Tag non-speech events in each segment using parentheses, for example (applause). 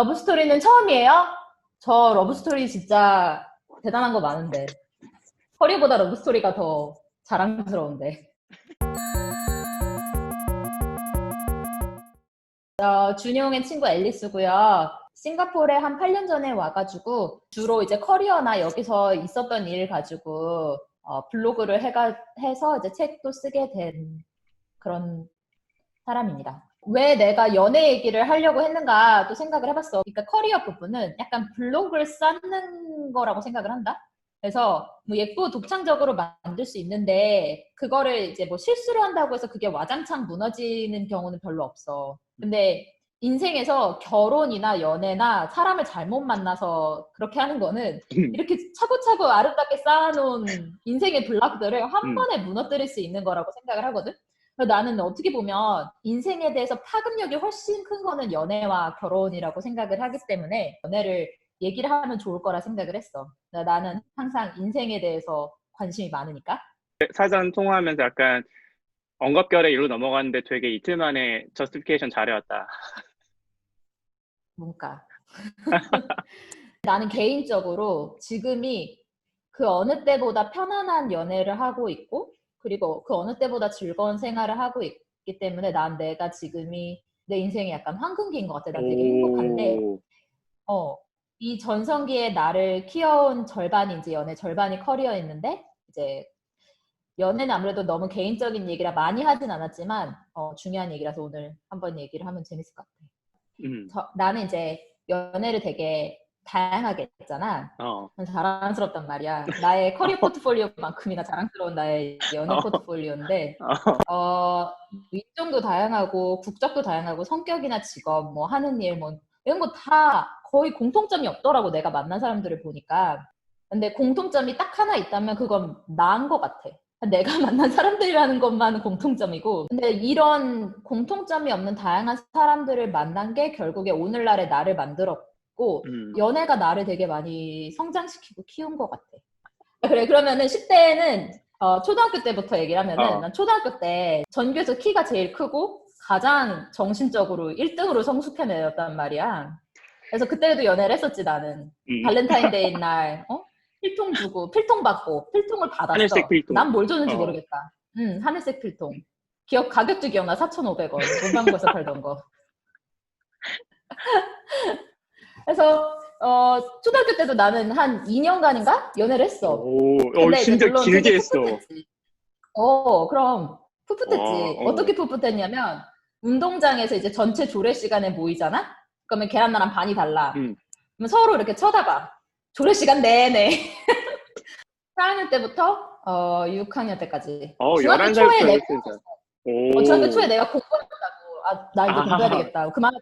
러브스토리는 처음이에요? 저 러브스토리 진짜 대단한 거 많은데. 커리보다 러브스토리가 더 자랑스러운데. 어, 준용의 친구 앨리스고요. 싱가포르에 한 8년 전에 와가지고 주로 이제 커리어나 여기서 있었던 일 가지고 어, 블로그를 해가, 해서 이제 책도 쓰게 된 그런 사람입니다. 왜 내가 연애 얘기를 하려고 했는가 또 생각을 해봤어. 그러니까 커리어 부분은 약간 블로그를 쌓는 거라고 생각을 한다. 그래서 뭐 예쁘고 독창적으로 만들 수 있는데 그거를 이제 뭐 실수를 한다고 해서 그게 와장창 무너지는 경우는 별로 없어. 근데 인생에서 결혼이나 연애나 사람을 잘못 만나서 그렇게 하는 거는 음. (clears throat) 이렇게 차고차고 아름답게 쌓아놓은 인생의 블락들을 한 음. 번에 무너뜨릴 수 있는 거라고 생각을 하거든. 나는 어떻게 보면 인생에 대해서 파급력이 훨씬 큰 거는 연애와 결혼이라고 생각을 하기 때문에 연애를 얘기를 하면 좋을 거라 생각을 했어. 나- 나는 항상 인생에 대해서 관심이 많으니까. 사전 통화하면서 약간 언급결에 일로 넘어갔는데 되게 이틀 만에 저스티피케이션 잘해왔다. 뭔가. (laughs) 나는 개인적으로 지금이 그 어느 때보다 편안한 연애를 하고 있고, 그리고 그 어느 때보다 즐거운 생활을 하고 있기 때문에 난 내가 지금이 내 인생이 약간 황금기인 것 같아. 난 되게 행복한데, 오. 어, 이 전성기에 나를 키워온 절반이 이제 연애, 절반이 커리어였는데, 이제 연애는 아무래도 너무 개인적인 얘기라 많이 하진 않았지만, 어, 중요한 얘기라서 오늘 한번 얘기를 하면 재밌을 것 같아. 음. 저- 나는 이제 연애를 되게 다양하게 했잖아. 어. 자랑스럽단 말이야. 나의 (laughs) 커리어 포트폴리오만큼이나 자랑스러운 나의 연애 어. 포트폴리오인데, 어, 인종도 다양하고, 국적도 다양하고, 성격이나 직업, 뭐 하는 일, 뭐 이런 거 다 거의 공통점이 없더라고, 내가 만난 사람들을 보니까. 근데 공통점이 딱 하나 있다면 그건 나은 것 같아. 내가 (laughs) 만난 사람들이라는 것만 공통점이고. 근데 이런 공통점이 없는 다양한 사람들을 만난 게 결국에 오늘날의 나를 만들었고, 음. 연애가 나를 되게 많이 성장시키고 키운 것 같아. (laughs) 그래, 그러면은 10대는 어, 초등학교 때부터 얘기를 하면은 어. 난 초등학교 때 전교에서 키가 제일 크고 가장 정신적으로 1등으로 성숙해내었단 말이야. 그래서 그때도 연애를 했었지 나는. 음. 발렌타인데이 날 어? 필통 주고 필통 받고 필통을 받았어. 하늘색 필통. 난뭘 줬는지 어. 모르겠다. 응, 하늘색 필통. 기억 가격도 기억나. 4,500원. 문방구에서 팔던 거. (laughs) 그래서 어, 초등학교 때도 나는 한 2년간인가 연애를 했어. 오, 어, 진짜 길게 했어. 풋풋했지. 어, 그럼 풋풋했지. 와, 어. 어떻게 풋풋했냐면 운동장에서 이제 전체 조례 시간에 모이잖아. 그러면 계란나랑 반이 달라. 음. 그러면 서로 이렇게 쳐다봐. 조례 시간 내내. (laughs) 4학년 때부터 어, 6학년 때까지. 어, 중학교 11살 초에 내가. 어, 중학교 초에 내가 공부한다고. 아, 나 이제 아하하. 공부해야 되겠다. 그만.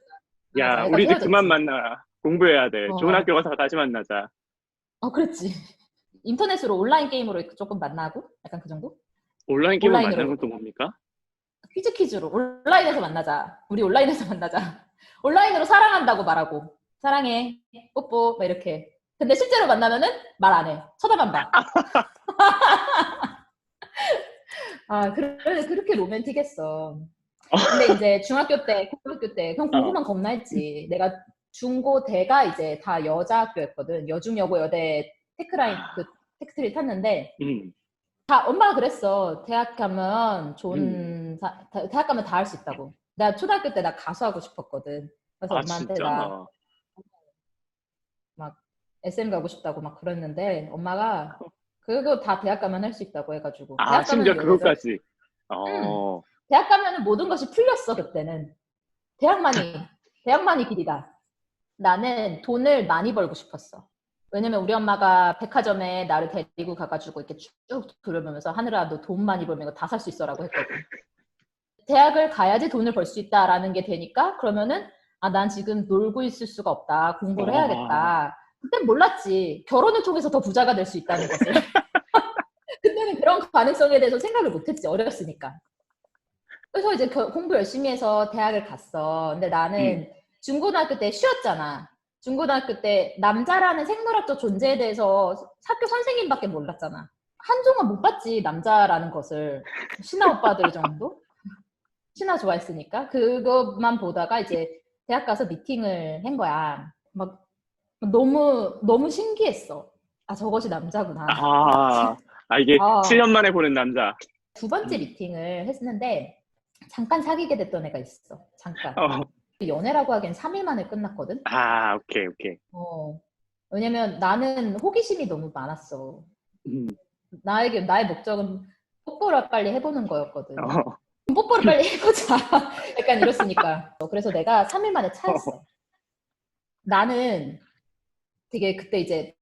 야, 내가 우리 이제 헤어졌지. 그만 만나. 공부해야 돼. 어. 좋은 학교 가서 다시 만나자. 어, 그랬지. (laughs) 인터넷으로 온라인 게임으로 조금 만나고 약간 그 정도? 온라인 게임을 온라인으로. 만나는 것도 뭡니까? 퀴즈 퀴즈로 온라인에서 만나자. 우리 온라인에서 (laughs) 만나자. 온라인으로 사랑한다고 말하고 사랑해 뽀뽀 막 이렇게. 근데 실제로 만나면은 말 안 해. 쳐다만 봐. (laughs) 아 그래 그렇게 로맨틱했어. 근데 이제 중학교 때, 고등학교 때 그냥 공부만 겁나 했지. 내가 중고 대가 이제 다 여자 학교였거든. 여중 여고 여대 테크라인 그 테크트리 탔는데 음. 다 엄마가 그랬어. 대학 가면 좋은 사- 다- 대학 가면 다 할 수 있다고. 나 초등학교 때 나 가수 하고 싶었거든. 그래서 아, 엄마한테 진짜? 나 SM 가고 싶다고 막 그랬는데 엄마가 그거 다 대학 가면 할 수 있다고 해가지고. 아, 심지어 그것까지. 어. 대학 가면은 모든 것이 풀렸어 그때는. 대학만이 (laughs) 대학만이 길이다. 나는 돈을 많이 벌고 싶었어. 왜냐면 우리 엄마가 백화점에 나를 데리고 가가지고 이렇게 쭉 둘러보면서 하늘아 너 돈 많이 벌면 이거 다 살 수 있어라고 했거든. 대학을 가야지 돈을 벌 수 있다라는 게 되니까 그러면은 아 난 지금 놀고 있을 수가 없다 공부를 아. 해야겠다. 그땐 몰랐지 결혼을 통해서 더 부자가 될 수 있다는 것을. (laughs) 그때는 그런 가능성에 대해서 생각을 못했지 어렸으니까. 그래서 이제 겨- 공부 열심히 해서 대학을 갔어. 근데 나는 중고등학교 때 쉬었잖아. 중고등학교 때 남자라는 생물학적 존재에 대해서 학교 선생님밖에 몰랐잖아. 한동안 못 봤지 남자라는 것을 신화 오빠들 정도 신화 좋아했으니까 그것만 보다가 이제 대학 가서 미팅을 한 거야. 막 너무 너무 신기했어. 아 저것이 남자구나. 아, 아 이게 아. 7년 만에 보는 남자. 두 번째 음. 미팅을 했는데 잠깐 사귀게 됐던 애가 있어. 잠깐. 어. 연애라고 하기엔 3일 만에 끝났거든. 아, 오케이, 오케이. 어. 왜냐면 나는 호기심이 너무 많았어. 음, 나에게 나의 목적은 뽀뽀를 빨리 해보는 거였거든. 어, 뽀뽀를 빨리 해보자. (laughs) 약간 이렇으니까. 그래서 내가 3일 만에 차였어. 나는 되게 그때 이제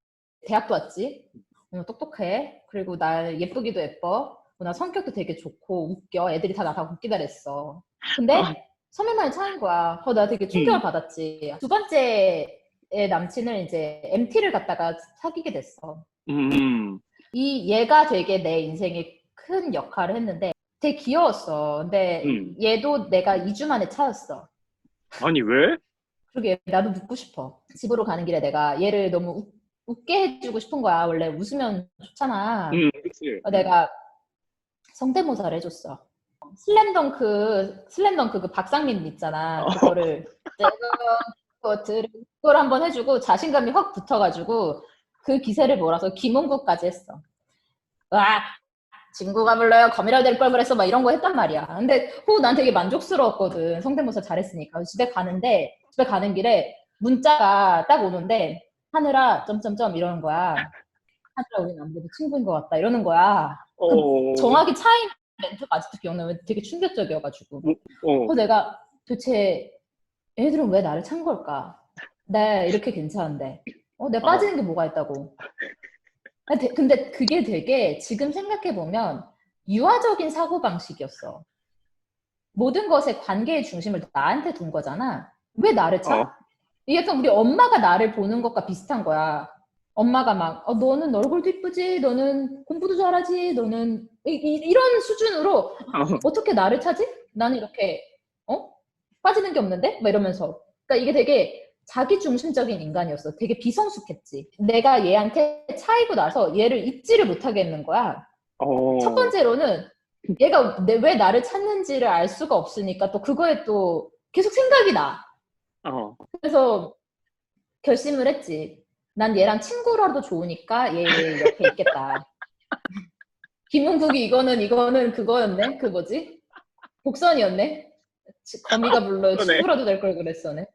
대학도 왔지. 어, 똑똑해. 그리고 나 예쁘기도 예뻐. 어, 나 성격도 되게 좋고 웃겨. 애들이 다 나가고 웃기다 그랬어. 근데 어. 3일 만에 차인 거야. 어, 나 되게 충격을 음. 받았지. 두 번째 의 남친을 이제 MT를 갖다가 사귀게 됐어. 음, 이 얘가 되게 내 인생에 큰 역할을 했는데 되게 귀여웠어. 근데 음. 얘도 내가 2주 만에 차였어. 아니, 왜? 그러게 나도 묻고 싶어. 집으로 가는 길에 내가 얘를 너무 웃, 웃게 해주고 싶은 거야. 원래 웃으면 좋잖아. 음, 그치. 어, 내가 성대모사를 해줬어. 슬램덩크, 슬램덩크 그 박상민 있잖아. 그거를 내가 그거를 그걸 한번 해주고 자신감이 확 붙어가지고 그 기세를 몰아서 김은국까지 했어. 와, 친구가 불러요. 검이라 될걸 그랬어. 막 이런 거 했단 말이야. 근데 후, 난 되게 만족스러웠거든. 성대모사 잘했으니까. 집에 가는데, 집에 가는 길에 문자가 딱 오는데, 하늘아, 점점점 이러는 거야. 하늘아, 우리 남자도 친구인 것 같다. 이러는 거야. 어, 정확히 차인 멘트가 아직도 기억나면 되게 충격적이어가지고. 어, 어, 내가 도대체 애들은 왜 나를 찬 걸까? 나 이렇게 괜찮은데. 어, 내가 어. 빠지는 게 뭐가 있다고. 아, 데- 근데 그게 되게 지금 생각해보면 유아적인 사고방식이었어. 모든 것의 관계의 중심을 나한테 둔 거잖아. 왜 나를 차? 어. 이게 약간 우리 엄마가 나를 보는 것과 비슷한 거야. 엄마가 막, 어, 너는 얼굴도 이쁘지? 너는 공부도 잘하지? 너는 이, 런 수준으로 어. 어떻게 나를 차지? 나는 이렇게 어 빠지는 게 없는데? 막 이러면서 그러니까 이게 되게 자기 중심적인 인간이었어. 되게 비성숙했지. 내가 얘한테 차이고 나서 얘를 잊지를 못하겠는 거야. 어. 첫 번째로는 얘가 내- 왜 나를 찾는지를 알 수가 없으니까 또 그거에 또 계속 생각이 나. 어. 그래서 결심을 했지. 난 얘랑 친구라도 좋으니까 얘 옆에 있겠다. 김은국이 이거는 이거는 그거였네. 그 뭐지? 복선이었네. 치- 거미가 불러. 친구라도 될 걸 그랬어네.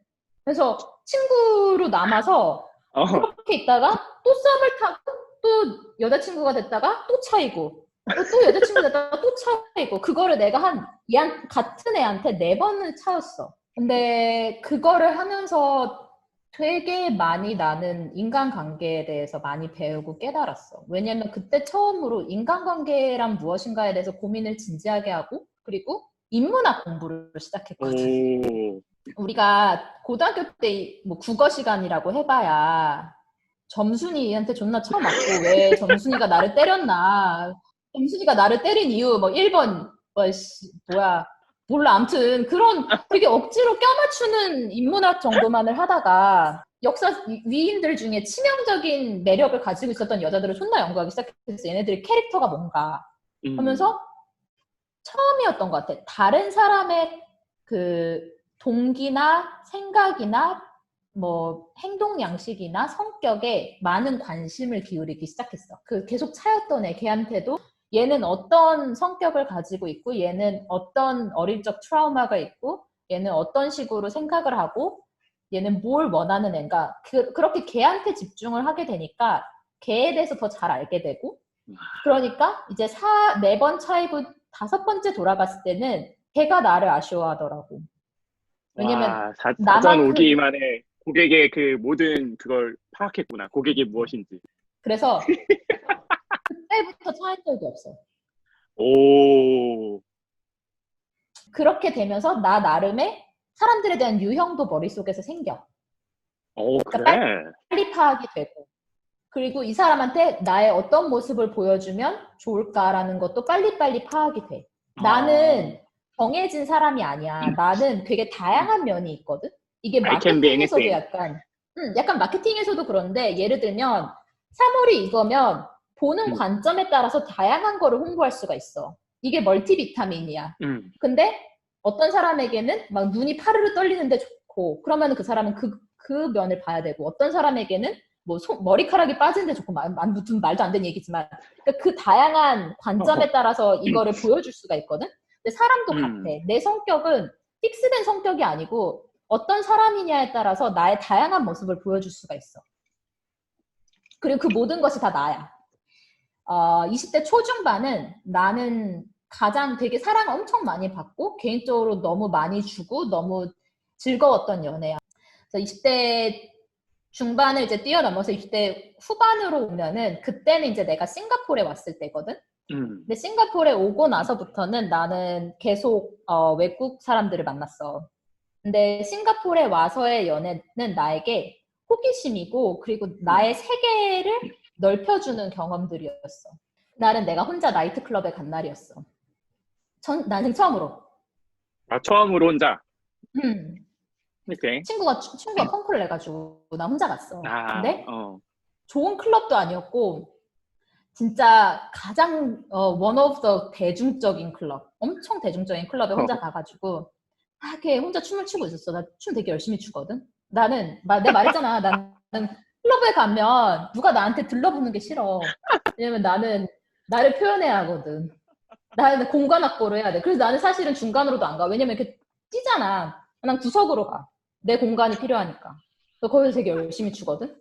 그래서 친구로 남아서 어. 그렇게 있다가 또 썸을 타고 또 여자친구가 됐다가 또 차이고 또, 또 여자친구 됐다가 또 차이고 그거를 내가 한 얘한 같은 애한테 네 번을 차였어. 근데 그거를 하면서 되게 많이 나는 인간관계에 대해서 많이 배우고 깨달았어. 왜냐면 그때 처음으로 인간관계란 무엇인가에 대해서 고민을 진지하게 하고 그리고 인문학 공부를 시작했거든. 오. 우리가 고등학교 때 뭐 국어 시간이라고 해봐야 점순이한테 존나 쳐맞고 왜 점순이가 나를 때렸나 점순이가 나를 때린 이유 뭐 1번 뭐 씨, 뭐야 몰라 아무튼 그런 되게 억지로 껴맞추는 인문학 정도만을 하다가 역사 위- 위인들 중에 치명적인 매력을 가지고 있었던 여자들을 존나 연구하기 시작했어 얘네들의 캐릭터가 뭔가 음. 하면서 처음이었던 것 같아. 다른 사람의 그 동기나 생각이나 뭐 행동 양식이나 성격에 많은 관심을 기울이기 시작했어. 그 계속 차였던 애 걔한테도 얘는 어떤 성격을 가지고 있고 얘는 어떤 어릴 적 트라우마가 있고 얘는 어떤 식으로 생각을 하고 얘는 뭘 원하는 애인가 그, 그렇게 걔한테 집중을 하게 되니까 걔에 대해서 더 잘 알게 되고 그러니까 이제 사, 네 번 차이고 다섯 번째 돌아갔을 때는 걔가 나를 아쉬워하더라고. 왜냐면 와, 사, 나만큼- 사전 오기 만에 고객의 그 모든 그걸 파악했구나. 고객이 무엇인지. 그래서 그때부터 차인 적이 없어. 오. 그렇게 되면서 나 나름의 사람들에 대한 유형도 머릿속에서 생겨. 오, 그러니까 그래. 빨리 파악이 되고. 그리고 이 사람한테 나의 어떤 모습을 보여주면 좋을까라는 것도 빨리빨리 파악이 돼. 나는 정해진 사람이 아니야. 나는 되게 다양한 면이 있거든. 이게 마케팅에서도. 약간, 음, 약간 마케팅에서도 그런데 예를 들면 3월이 이거면 보는 음. 관점에 따라서 다양한 거를 홍보할 수가 있어. 이게 멀티비타민이야. 음. 근데 어떤 사람에게는 막 눈이 파르르 떨리는데 좋고 그러면 그 사람은 그, 그 면을 봐야 되고 어떤 사람에게는 뭐 손- 머리카락이 빠지는데 좋고 말, 말, 무슨 말도 안 되는 얘기지만 그러니까 그 다양한 관점에 따라서 이거를 보여줄 수가 있거든. 근데 사람도 음. 같아. 내 성격은 픽스된 성격이 아니고 어떤 사람이냐에 따라서 나의 다양한 모습을 보여줄 수가 있어. 그리고 그 모든 것이 다 나야. 어, 20대 초중반은 나는 가장 되게 사랑 엄청 많이 받고 개인적으로 너무 많이 주고 너무 즐거웠던 연애야. 그래서 20대 중반을 이제 뛰어넘어서 20대 후반으로 오면은 그때는 이제 내가 싱가포르에 왔을 때거든. 음. 근데 싱가포르에 오고 나서부터는 나는 계속 어, 외국 사람들을 만났어. 근데 싱가포르에 와서의 연애는 나에게 호기심이고 그리고 나의 세계를 넓혀주는 경험들이었어. 나는 내가 혼자 나이트클럽에 간 날이었어. 전, 난생 처음으로. 아, 처음으로 혼자. 음, 오케이. 친구가, 친구가 펑크를 내가지고 나 혼자 갔어. 아, 근데 어. 좋은 클럽도 아니었고 진짜 가장 어, one of the 대중적인 클럽 엄청 대중적인 클럽에 혼자 가가지고 이렇게 혼자 춤을 추고 있었어 나 춤 되게 열심히 추거든 나는 마- 내가 말했잖아 나는 클럽에 가면 누가 나한테 들러붙는 게 싫어 왜냐면 나는 나를 표현해야 하거든 나는 공간 확보를 해야 돼 그래서 나는 사실은 중간으로도 안 가 왜냐면 이렇게 뛰잖아 난 구석으로 가 내 공간이 필요하니까 그래서 거기서 되게 열심히 추거든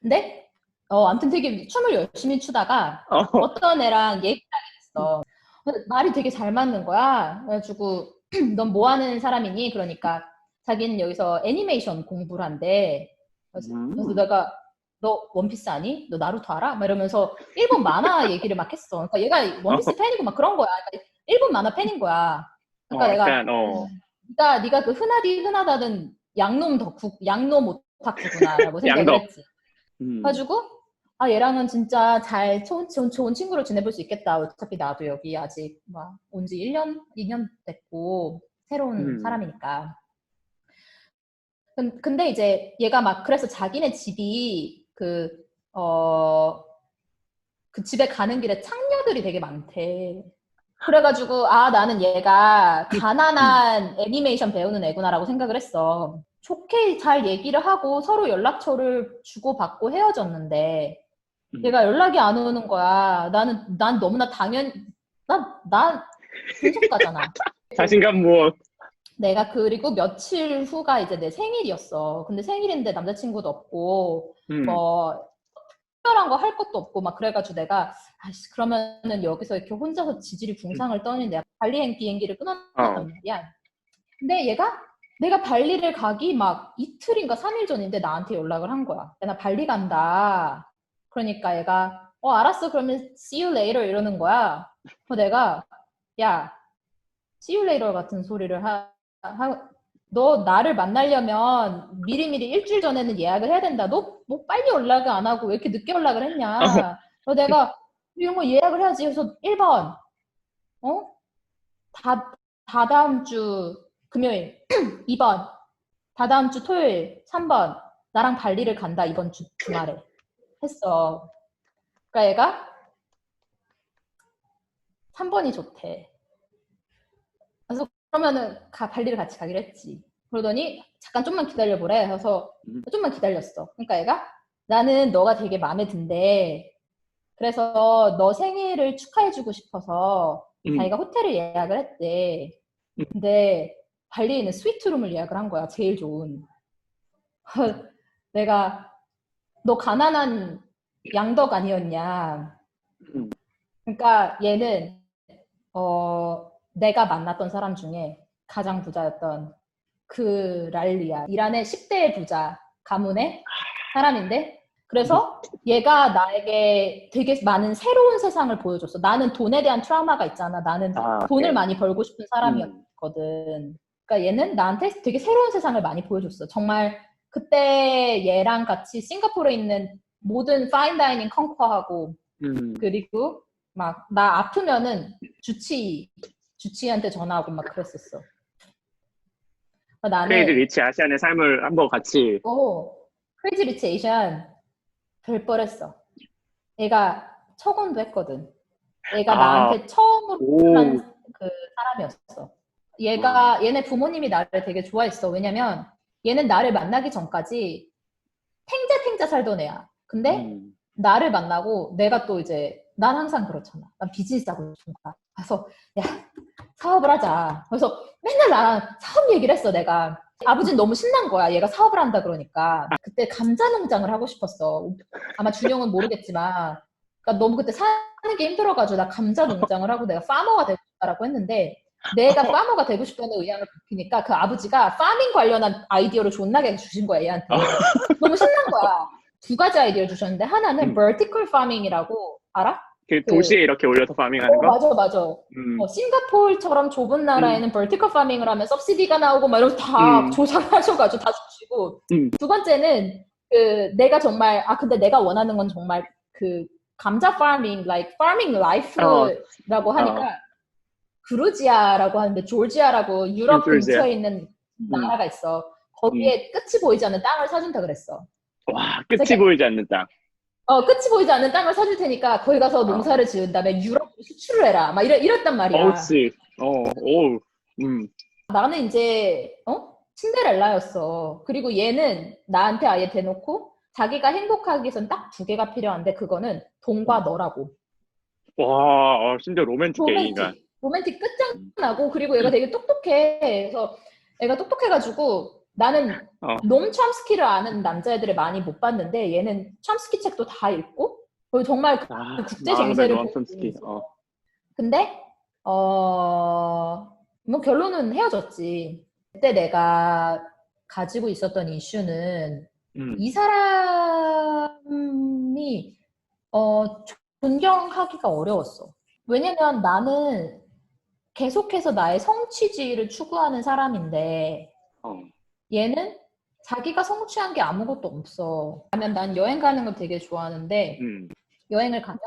근데 어 아무튼 되게 춤을 열심히 추다가 어. 어떤 애랑 얘기를 하게 됐어. 말이 되게 잘 맞는 거야. 그래가지고 (clears throat) 넌 뭐 하는 사람이니? 그러니까 자기는 여기서 애니메이션 공부를 한대. 그래서, 음. 그래서 내가 너 원피스 아니? 너 나루토 알아? 막 이러면서 일본 만화 (laughs) 얘기를 막 했어. 그러니까 얘가 원피스 팬이고 막 그런 거야. 그러니까 일본 만화 팬인 거야. 그러니까 어, 내가 약간, 어. 네가 네가 그 흔하디 흔하다는 양놈 덕후, 양놈 오타쿠구나라고 생각을. 했지. 음. 가지고 아 얘랑은 진짜 잘 좋은, 좋은, 좋은 친구로 지내볼 수 있겠다. 어차피 나도 여기 아직 온지 1년, 2년 됐고 새로운 음. 사람이니까. 근- 근데 이제 얘가 막 그래서 자기네 집이 그, 어, 그 집에 가는 길에 창녀들이 되게 많대. 그래가지고 아 나는 얘가 가난한 애니메이션 배우는 애구나라고 생각을 했어. 좋게 잘 얘기를 하고 서로 연락처를 주고받고 헤어졌는데 음. 얘가 연락이 안 오는 거야. 나는 난 너무나 당연 난난 분석가잖아. (laughs) 자신감 무엇. 내가 그리고 며칠 후가 이제 내 생일이었어. 근데 생일인데 남자친구도 없고 음. 뭐 특별한 거 할 것도 없고 막 그래가지고 내가 아씨 그러면은 여기서 이렇게 혼자서 지질이 붕상을 떠는데 발리 비행기를 끊었단 어. 말이야. 근데 얘가 내가 발리를 가기 막 이틀인가 3일 전인데 나한테 연락을 한 거야. 야, 나 발리 간다. 그러니까 얘가 어 알았어 그러면 see you later 이러는 거야. 그래서 내가 야 see you later 같은 소리를 하, 하- 너 나를 만나려면 미리미리 일주일 전에는 예약을 해야 된다. 너 뭐 빨리 연락을 안 하고 왜 이렇게 늦게 연락을 했냐. (laughs) 그래서 내가 이런 거 예약을 해야지. 그래서 1번 어? 다, 다 다음 주 금요일 (clears throat) 2번 다 다음 주 토요일 3번 나랑 발리를 간다 이번 주 주말에 했어. 그러니까 얘가 3번이 좋대. 그러면은 가 발리를 같이 가기로 했지. 그러더니 잠깐 좀만 기다려보래. 그래서 음. 좀만 기다렸어. 그러니까 얘가 나는 너가 되게 마음에 든대. 그래서 너 생일을 축하해주고 싶어서 음. 자기가 호텔을 예약을 했대. 근데 발리에 있는 스위트룸을 예약을 한 거야. 제일 좋은. (laughs) 내가 너 가난한 양덕 아니었냐. 음. 그러니까 얘는 어 내가 만났던 사람 중에 가장 부자였던 그 랄리야. 이란의 10대 부자 가문의 사람인데 그래서 얘가 나에게 되게 많은 새로운 세상을 보여줬어. 나는 돈에 대한 트라우마가 있잖아. 나는 아, 돈을 오케이. 많이 벌고 싶은 사람이었거든. 그러니까 얘는 나한테 되게 새로운 세상을 많이 보여줬어. 정말 그때 얘랑 같이 싱가포르에 있는 모든 파인다이닝 컨커하고 음. 그리고 막 나 아프면은 주치 주치한테 전화하고 막 그랬었어. 어, 나는 크레이지 리치 아시안의 삶을 한번 같이. 오 크레이지 리치 에이션 별 뻔했어. 얘가 처곤도 했거든. 얘가 아. 나한테 처음으로 오. 한그 사람이었어. 얘가 얘네 부모님이 나를 되게 좋아했어. 왜냐면 얘는 나를 만나기 전까지 탱자탱자 살던 애야. 근데 음. 나를 만나고 내가 또 이제 난 항상 그렇잖아. 난 비즈니스 하고 싶은 거야. 그래서 야 사업을 하자. 그래서 맨날 나랑 사업 얘기를 했어 내가. 아버지는 너무 신난 거야. 얘가 사업을 한다 그러니까. 그때 감자 농장을 하고 싶었어. 아마 준영은 모르겠지만. 그러니까 너무 그때 사는 게 힘들어가지고 나 감자 농장을 하고 내가 파머가 되고 싶다라고 했는데 내가 파머가 되고 싶다는 의향을 밝히니까 그 아버지가 파밍 관련한 아이디어를 존나게 주신 거야 얘한테. 너무 신난 거야. 두 가지 아이디어를 주셨는데 하나는 음. vertical farming이라고 알아? 그 도시에 이렇게 올려서 파밍하는 어, 거? 맞아 맞아. 음. 어, 싱가포르처럼 좁은 나라에는 vertical farming을 하면 subsidy가 나오고 막 이런 다 음. 조사를 하셔가지고 다 주시고 음. 두 번째는 그 내가 정말 아 근데 내가 원하는 건 정말 그 감자 farming like farming life라고 어. 하니까 그루지아라고 하는데 조지아라고 유럽 조지아. 근처에 있는 음. 나라가 있어 거기에 끝이 보이지 않는 땅을 사준다 그랬어 와, 끝이 되게- 보이지 않는 땅. 어 끝이 보이지 않는 땅을 사줄 테니까 거기 가서 농사를 지은 다음에 유럽 수출을 해라 막 이래, 이랬단 말이야 어우씨. 어, 오, 음. 나는 이제 어 신데렐라였어. 그리고 얘는 나한테 아예 대놓고 자기가 행복하기 위해선 딱 두 개가 필요한데 그거는 돈과 너라고. 와, 어, 심지어 로맨틱. 로맨틱. 로맨틱 끝장나고 그리고 얘가 되게 똑똑해. 그래서 애가 똑똑해가지고 나는 어. 놈 첨스키를 아는 남자애들을 많이 못 봤는데 얘는 첨스키 책도 다 읽고 그리고 정말 그 아, 국제 정세를. 있어. 어. 근데 어, 뭐 결론은 헤어졌지. 그때 내가 가지고 있었던 이슈는 음. 이 사람이 어, 존경하기가 어려웠어. 왜냐면 나는 계속해서 나의 성취지를 추구하는 사람인데 어. 얘는 자기가 성취한 게 아무것도 없어. 하면 난 여행 가는 걸 되게 좋아하는데 음. 여행을 가면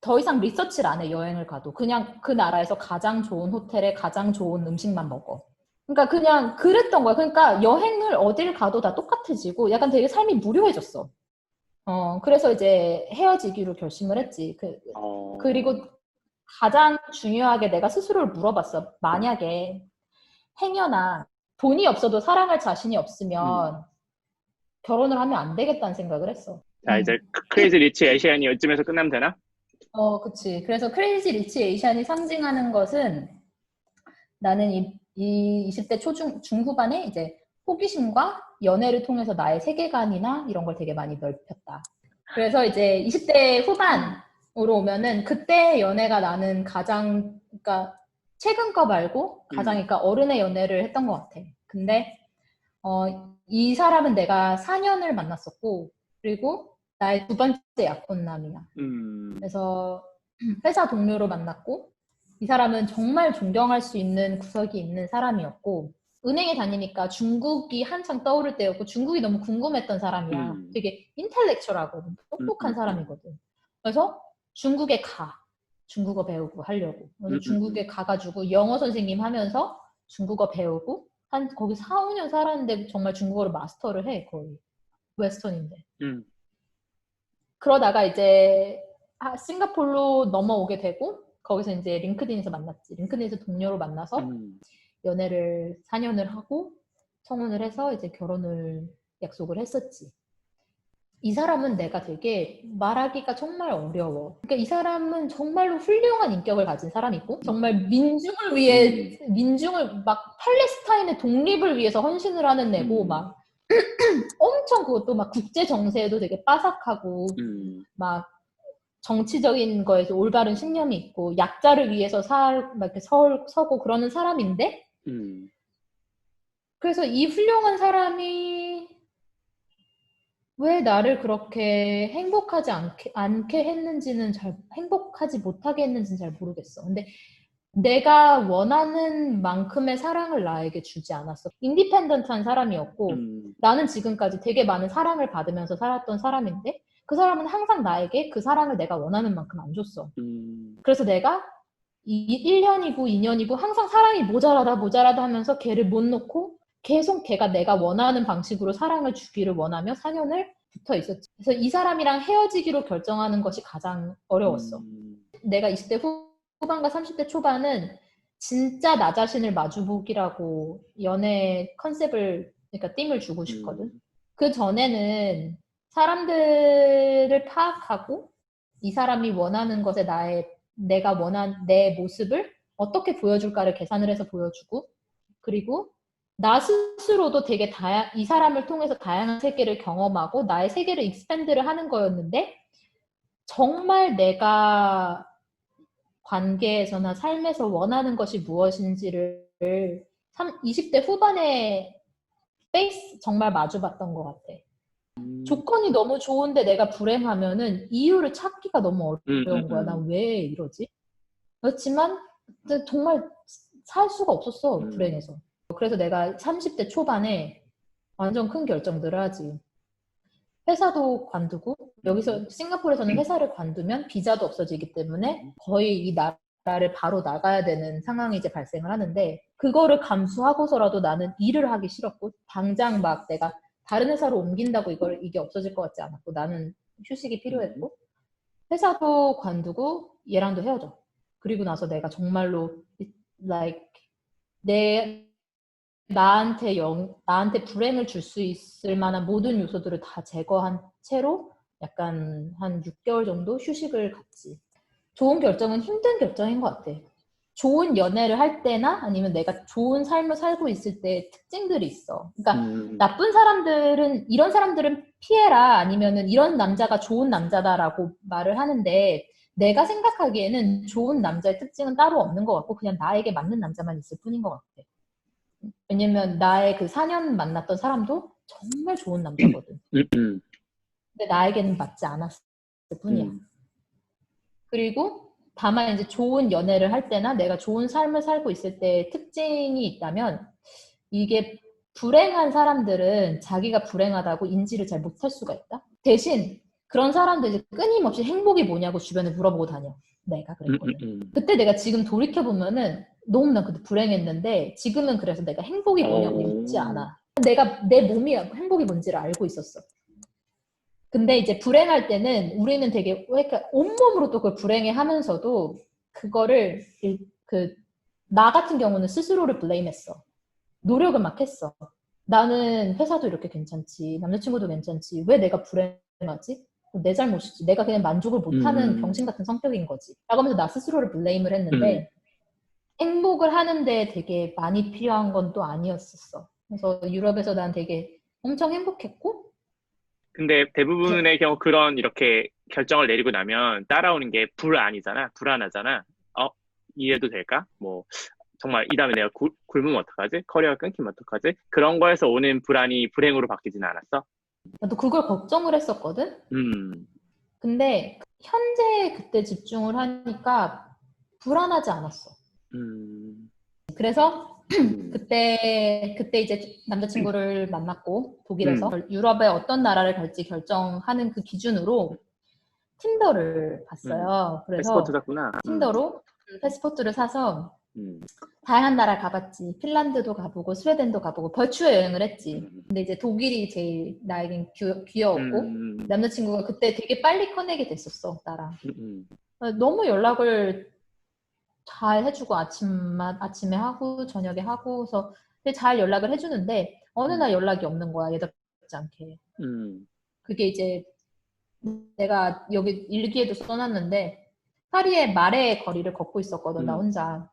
더 이상 리서치를 안 해, 여행을 가도. 그냥 그 나라에서 가장 좋은 호텔에 가장 좋은 음식만 먹어. 그러니까 그냥 그랬던 거야. 그러니까 여행을 어딜 가도 다 똑같아지고 약간 되게 삶이 무료해졌어. 어, 그래서 이제 헤어지기로 결심을 했지. 그, 어. 그리고 가장 중요하게 내가 스스로를 물어봤어. 만약에 행여나 돈이 없어도 사랑할 자신이 없으면 결혼을 하면 안 되겠다는 생각을 했어. 자, 이제 크레이지 리치 에시안이 이쯤에서 끝나면 되나? 어, 그치. 그래서 크레이지 리치 에이션이 상징하는 것은 나는 이, 이 20대 초중, 중후반에 이제 호기심과 연애를 통해서 나의 세계관이나 이런 걸 되게 많이 넓혔다. 그래서 이제 20대 후반으로 오면은 그때 연애가 나는 가장, 그러니까 최근 거 말고 가장, 음. 그러니까 어른의 연애를 했던 것 같아. 근데, 어, 이 사람은 내가 4년을 만났었고, 그리고 나의 두 번째 약혼남이야. 음. 그래서 (clears throat) 회사 동료로 만났고 이 사람은 정말 존경할 수 있는 구석이 있는 사람이었고 은행에 다니니까 중국이 한창 떠오를 때였고 중국이 너무 궁금했던 사람이야. 음. 되게 인텔렉츄얼하고 똑똑한 음, 음, 음. 사람이거든. 그래서 중국에 가. 중국어 배우고 하려고. 그래서 음, 음, 중국에 가가지고 영어 선생님 하면서 중국어 배우고 한 거기 4, 5년 살았는데 정말 중국어를 마스터를 해 거의. 웨스턴인데. 음. 그러다가 이제 아, 싱가폴로 넘어오게 되고 거기서 이제 링크드인에서 만났지. 링크드인에서 동료로 만나서 음. 연애를 4년을 하고 청혼을 해서 이제 결혼을 약속을 했었지. 이 사람은 내가 되게 말하기가 정말 어려워. 그러니까 이 사람은 정말로 훌륭한 인격을 가진 사람이고 정말 민중을 위해 민중을 막 팔레스타인의 독립을 위해서 헌신을 하는 애고 음. 막 (clears throat) 엄청 그것도 막 국제 정세에도 되게 빠삭하고 음. 막 정치적인 거에서 올바른 신념이 있고 약자를 위해서 살, 막 이렇게 서, 서고 그러는 사람인데 음. 그래서 이 훌륭한 사람이 왜 나를 그렇게 행복하지 않게, 않게 했는지는 잘 행복하지 못하게 했는지는 잘 모르겠어. 근데 내가 원하는 만큼의 사랑을 나에게 주지 않았어. 인디펜던트한 사람이었고 음. 나는 지금까지 되게 많은 사랑을 받으면서 살았던 사람인데 그 사람은 항상 나에게 그 사랑을 내가 원하는 만큼 안 줬어. 음. 그래서 내가 이 1년이고 2년이고 항상 사랑이 모자라다 모자라다 하면서 걔를 못 놓고 계속 걔가 내가 원하는 방식으로 사랑을 주기를 원하며 4년을 붙어 있었지. 그래서 이 사람이랑 헤어지기로 결정하는 것이 가장 어려웠어. 음. 내가 20대 후- 후반과 30대 초반은 진짜 나 자신을 마주보기라고 연애 컨셉을 그러니까 띵을 주고 싶거든. 음. 그 전에는 사람들을 파악하고 이 사람이 원하는 것에 나의 내가 원한 내 모습을 어떻게 보여줄까를 계산을 해서 보여주고 그리고 나 스스로도 되게 다양 이 사람을 통해서 다양한 세계를 경험하고 나의 세계를 익스팬드를 하는 거였는데 정말 내가 관계에서나 삶에서 원하는 것이 무엇인지를 20대 후반에 페이스 정말 마주봤던 것 같아. 음. 조건이 너무 좋은데 내가 불행하면은 이유를 찾기가 너무 음, 어려운 음, 거야. 음. 난왜 이러지? 그렇지만 정말 살 수가 없었어 음. 불행해서. 그래서 내가 30대 초반에 완전 큰 결정들을 하지. 회사도 관두고 여기서 싱가포르에서는 회사를 관두면 비자도 없어지기 때문에 거의 이 나라를 바로 나가야 되는 상황이 이제 발생을 하는데 그거를 감수하고서라도 나는 일을 하기 싫었고 당장 막 내가 다른 회사로 옮긴다고 이걸 이게 없어질 것 같지 않았고 나는 휴식이 필요했고 회사도 관두고 얘랑도 헤어져. 그리고 나서 내가 정말로 like 내 나한테 영 나한테 불행을 줄 수 있을 만한 모든 요소들을 다 제거한 채로 약간 한 6개월 정도 휴식을 갖지. 좋은 결정은 힘든 결정인 것 같아. 좋은 연애를 할 때나 아니면 내가 좋은 삶을 살고 있을 때 특징들이 있어. 그러니까 음. 나쁜 사람들은 이런 사람들은 피해라 아니면은 이런 남자가 좋은 남자다라고 말을 하는데 내가 생각하기에는 좋은 남자의 특징은 따로 없는 것 같고 그냥 나에게 맞는 남자만 있을 뿐인 것 같아. 왜냐면 나의 그 4년 만났던 사람도 정말 좋은 남자거든. 음, 음. 근데 나에게는 맞지 않았을 뿐이야. 음. 그리고 다만 이제 좋은 연애를 할 때나 내가 좋은 삶을 살고 있을 때 특징이 있다면 이게 불행한 사람들은 자기가 불행하다고 인지를 잘 못할 수가 있다. 대신 그런 사람들 이제 끊임없이 행복이 뭐냐고 주변에 물어보고 다녀. 내가 음, 그랬거든. 음, 음. 그때 내가 지금 돌이켜 보면은 너무 난 그때 불행했는데 지금은 그래서 내가 행복이 뭐냐고 오. 묻지 않아. 내가 내 몸이 행복이 뭔지를 알고 있었어. 근데 이제 불행할 때는 우리는 되게 왜 이렇게 온몸으로 또 그걸 불행해 하면서도 그거를 그 나 같은 경우는 스스로를 블레임했어. 노력을 막 했어. 나는 회사도 이렇게 괜찮지, 남자친구도 괜찮지, 왜 내가 불행하지? 내 잘못이지. 내가 그냥 만족을 못하는 음. 병신 같은 성격인 거지. 라고 하면서 나 스스로를 블레임을 했는데 행복을 하는데 되게 많이 필요한 건 또 아니었었어. 그래서 유럽에서 난 되게 엄청 행복했고 근데 대부분의 경우 그런 이렇게 결정을 내리고 나면 따라오는 게 불안이잖아. 불안하잖아. 어, 이래도 될까? 뭐, 정말 이 다음에 내가 굴, 굶으면 어떡하지? 커리어가 끊기면 어떡하지? 그런 거에서 오는 불안이 불행으로 바뀌지는 않았어? 나도 그걸 걱정을 했었거든. 음, 근데 현재 그때 집중을 하니까 불안하지 않았어. 음, 그래서 음, 그때 그때 이제 남자친구를 만났고 독일에서 유럽의 어떤 나라를 갈지 결정하는 그 기준으로 틴더를 봤어요. 그래서 패스포트 샀구나. 틴더로 패스포트를 사서 음, 다양한 나라 가봤지. 핀란드도 가보고 스웨덴도 가보고 벌추어 여행을 했지. 음, 근데 이제 독일이 제일 나에겐 귀, 귀여웠고 음, 남자친구가 그때 되게 빨리 커내게 됐었어 나랑. 음, 어, 너무 연락을 잘 해주고 아침만 아침에 하고 저녁에 하고 그래서 되게 잘 연락을 해주는데 어느 날 연락이 없는 거야 예답지 않게. 음, 그게 이제 내가 여기 일기에도 써놨는데 파리의 말의 거리를 걷고 있었거든 나 음. 혼자.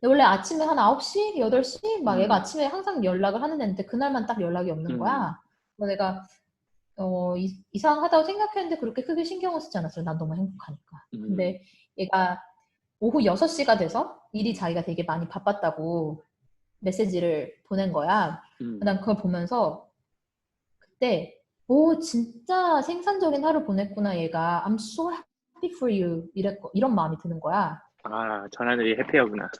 근데 원래 아침에 한 9시, 8시 막 음. 얘가 아침에 항상 연락을 하는 애인데 그날만 딱 연락이 없는 음. 거야. 그래서 내가 어, 이, 이상하다고 생각했는데 그렇게 크게 신경을 쓰지 않았어요. 난 너무 행복하니까. 음. 근데 얘가 오후 6시가 돼서 일이 자기가 되게 많이 바빴다고 메시지를 보낸 거야. 음, 난 그걸 보면서 그때 오 진짜 생산적인 하루 보냈구나 얘가 I'm so happy for you 이랬, 이런 마음이 드는 거야. 아, 전하늘이 해피하구나.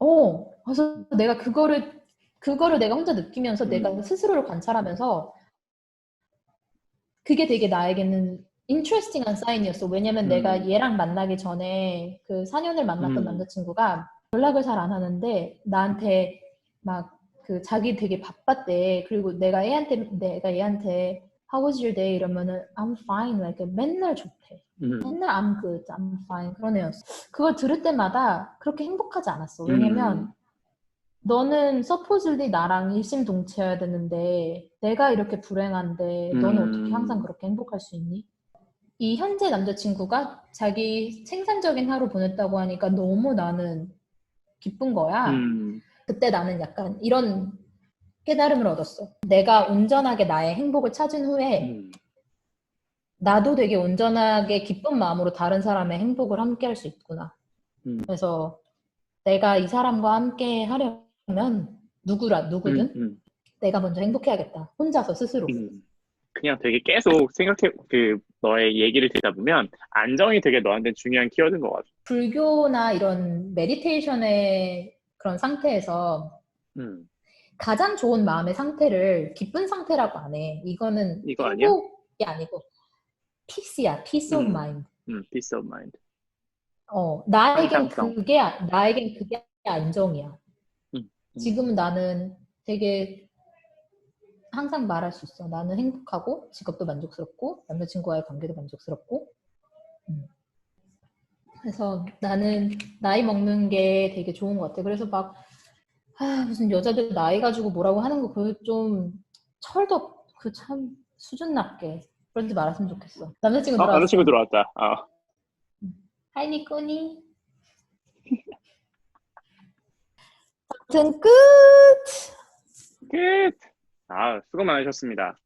어 그래서 내가 그거를 그거를 내가 혼자 느끼면서 음. 내가 스스로를 관찰하면서 그게 되게 나에게는 인트레스팅한 사인이었어. 왜냐면 음. 내가 얘랑 만나기 전에 그 4년을 만났던 음. 남자친구가 연락을 잘 안 하는데 나한테 막 그 자기 되게 바빴대. 그리고 내가 얘한테 내가 얘한테 How was your day? 이러면은 I'm fine. like 맨날 좋대. 음, 맨날 I'm good, I'm fine 그런 애였어. 그걸 들을 때마다 그렇게 행복하지 않았어. 왜냐면 음. 너는 서포즐리 나랑 일심동체여야 되는데 내가 이렇게 불행한데 너는 음. 어떻게 항상 그렇게 행복할 수 있니? 이 현재 남자친구가 자기 생산적인 하루 보냈다고 하니까 너무 나는 기쁜 거야. 음, 그때 나는 약간 이런 깨달음을 얻었어. 내가 온전하게 나의 행복을 찾은 후에 음, 나도 되게 온전하게 기쁜 마음으로 다른 사람의 행복을 함께 할 수 있구나. 음. 그래서 내가 이 사람과 함께 하려면 누구라 누구든 음, 음, 내가 먼저 행복해야겠다. 혼자서 스스로. 음. 그냥 되게 계속 생각해, 그, 너의 얘기를 듣다 보면, 안정이 되게 너한테 중요한 키워드인 것 같아. 불교나 이런 메디테이션의 그런 상태에서 음, 가장 좋은 마음의 상태를 기쁜 상태라고 안 해. 이거는 이거 아니야? 행복이 아니고 피스야. 피스 오브 음. 마인드. 음, peace of mind. 어, 나에겐. 그게 아- 나에겐 그게 안정이야. 음, 음. 지금은 나는 되게 항상 말할 수 있어. 나는 행복하고 직업도 만족스럽고 남자친구와의 관계도 만족스럽고. 음. 그래서 나는 나이 먹는 게 되게 좋은 것 같아. 그래서 막 아, 무슨 여자들 나이 가지고 뭐라고 하는 거 그거 좀 철도 그 참 수준 낮게 그러지 말았으면 좋겠어. 남자친구 어, 들어왔어. 남자친구 들어왔다. 어. 하이 니코니. 아무튼 끝. 끝! 아, 수고 많으셨습니다.